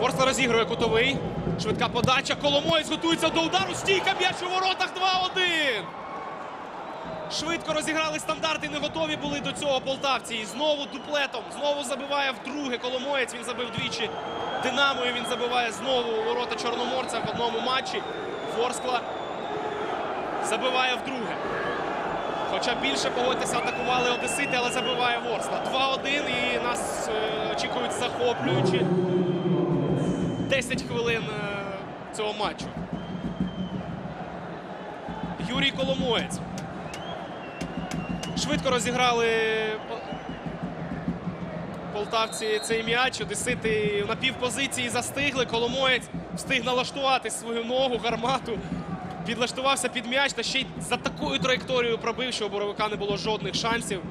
Ворскла розігрує кутовий. Швидка подача. Коломоєць готується до удару. Стійка м'яч у воротах 2-1. Швидко розіграли стандарти, не готові були до цього полтавці. І знову дуплетом. Знову забиває вдруге Коломоєць. Він забив двічі Динамою. Він забиває знову у ворота Чорноморця в одному матчі. Ворскла забиває вдруге. Хоча більше погодьтеся, атакували Одесити, але забиває Ворскла. 2-1 і нас е, очікують захоплюючі 10 хвилин е, цього матчу. Юрій Коломоєць. Швидко розіграли полтавці цей м'яч. Одесити на півпозиції застигли. Коломоєць встиг налаштувати свою ногу, гармату. Підлаштувався під м'яч та ще й за такою траєкторією пробив, що у Боровика не було жодних шансів.